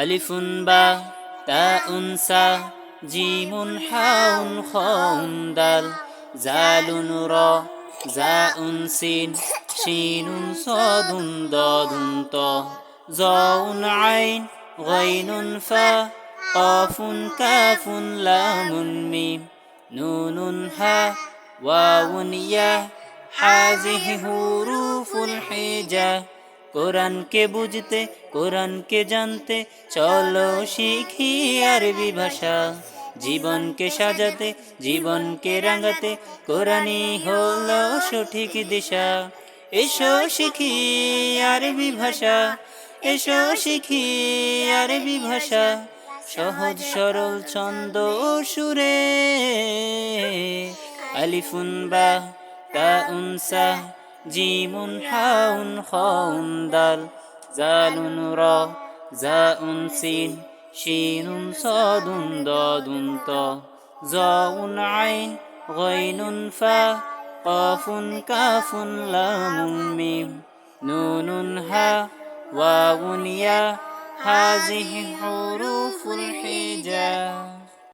আলিফুন বা তা উনসা জিমুন হাউন খাউন দাল, জালুন র জা উনসিন শিনুন সদুন দদুন ত, জউন আইন, গাইনুন ফা, কফুন কাফুন লামুন মিম, নুনুন হা, ওয়াউন ইয়া হাযিহি হুরুফুল হিজা। কোরআনকে বুঝতে, কোরআনকে জানতে, চলো শিখি আরবি ভাষা। জীবনকে সাজাতে, জীবনকে রাঙাতে, কোরআনই হলো সঠিক দিশা। এসো শিখি আরবি ভাষা, এসো শিখি আরবি ভাষা। সহজ, সরল ছন্দ সুরে, আলিফুন বা তাউন সা জিমুন হাউন খাউন দাল, জালুন র, জাউন সিন, শিনুন সাদুন দাদুন ত। জাউন আইন, গাইনুন ফা, কাফুন কাফুন লামুন মিম। নুনুন হা, ওয়াউন ইয়া হাযিহি হুরুফুল